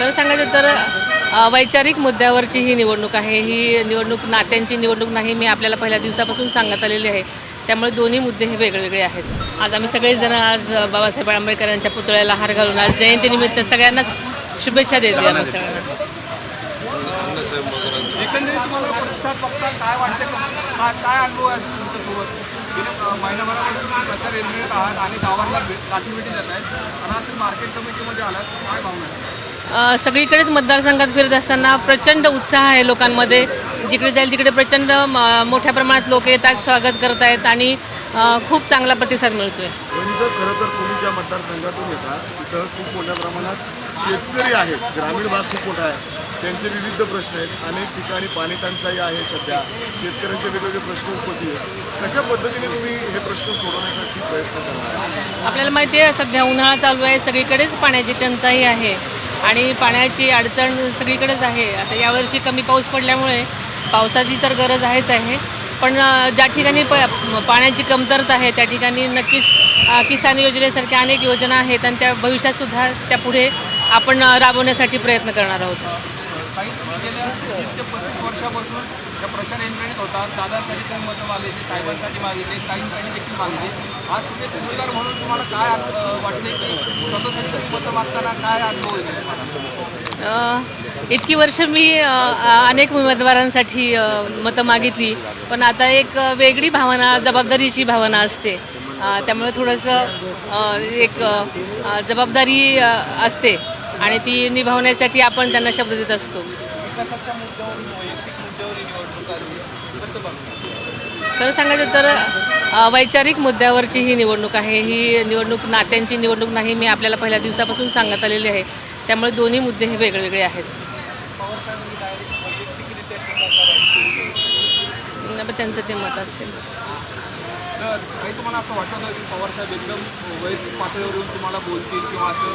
खरं सांगायचं तर वैचारिक मुद्द्यावरची ही निवडणूक आहे. ही निवडणूक नात्यांची निवडणूक नाही मी आपल्याला पहिल्या दिवसापासून सांगत आलेली आहे. त्यामुळे दोन्ही मुद्दे हे वेगवेगळे आहेत. आज आम्ही सगळेजण आज बाबासाहेब आंबेडकर यांच्या पुतळ्याला हार घालून आज जयंतीनिमित्त सगळ्यांनाच शुभेच्छा देते आम्ही सगळ्यांना. महिनाभरापासून आहात आणि गावांना भेट देत आहेत आणि आज मार्केट कमिटीमध्ये आलात. काय भावना सगळीकडेच मतदारसंघात फिरत असताना प्रचंड उत्साह आहे लोकांमध्ये. जिकडे जाईल तिकडे प्रचंड मोठ्या प्रमाणात लोक येतात स्वागत करत आहेत आणि खूप चांगला प्रतिसाद मिळतोय. पण जर खरं तर तुम्ही ज्या मतदारसंघातून येता तिथं खूप मोठ्या प्रमाणात शेतकरी आहेत ग्रामीण भाग खूप मोठा आहे. त्यांचे विविध प्रश्न आहेत. अनेक ठिकाणी पाणी टंचाई आहे सध्या. शेतकऱ्यांचे वेगवेगळे प्रश्न उपस्थित आहेत. कशा पद्धतीने तुम्ही हे प्रश्न सोडवण्यासाठी प्रयत्न करणार? आपल्याला माहिती आहे सध्या उन्हाळा चालू आहे. सगळीकडेच पाण्याची टंचाई आहे. आणि पाण्याची अडचण सगळीकडेच आहे. आता यावर्षी कमी पाऊस पडल्यामुळे पावसाची तर गरज आहेच आहे. पण ज्या ठिकाणी प पाण्याची कमतरता आहे त्या ठिकाणी नक्कीच किसान योजनेसारख्या अनेक योजना आहेत आणि त्या भविष्यातसुद्धा त्या पुढे आपण राबवण्यासाठी प्रयत्न करणार आहोत. या प्रचार यंत्रणेत होता. दादासाठी तुम्ही मतं मागितली साहेबांसाठी मागितले काहींसाठी देखील मागितली. आज तुम्ही उमेदवार म्हणून तुम्हाला काय वाटते की स्वतःसाठी तुम्ही मतं मागताना काय अनुभव येतो इतकी वर्ष मी अनेक उमेदवारांसाठी मतं मागितली. पण आता एक वेगळी भावना जबाबदारीची भावना असते. त्यामुळे थोडंसं एक जबाबदारी असते. आणि ती निभावण्यासाठी आपण त्यांना शब्द देत असतो. विकासाच्या मुद्द्यावरून वैयक्तिक मुद्द्यावर ही निवडणूक आली कसं बघता खरं सांगायचं तर वैचारिक मुद्द्यावरची ही निवडणूक आहे. ही निवडणूक नात्यांची निवडणूक नाही मी आपल्याला पहिल्या दिवसापासून सांगत आलेली आहे. त्यामुळे दोन्ही मुद्दे हे वेगवेगळे आहेत. त्यांचं ते मत असेल. काही तुम्हाला असं वाटत नाही की पवार साहेब एकदम वैयक्तिक पातळीवर येऊन तुम्हाला बोलतील किंवा असं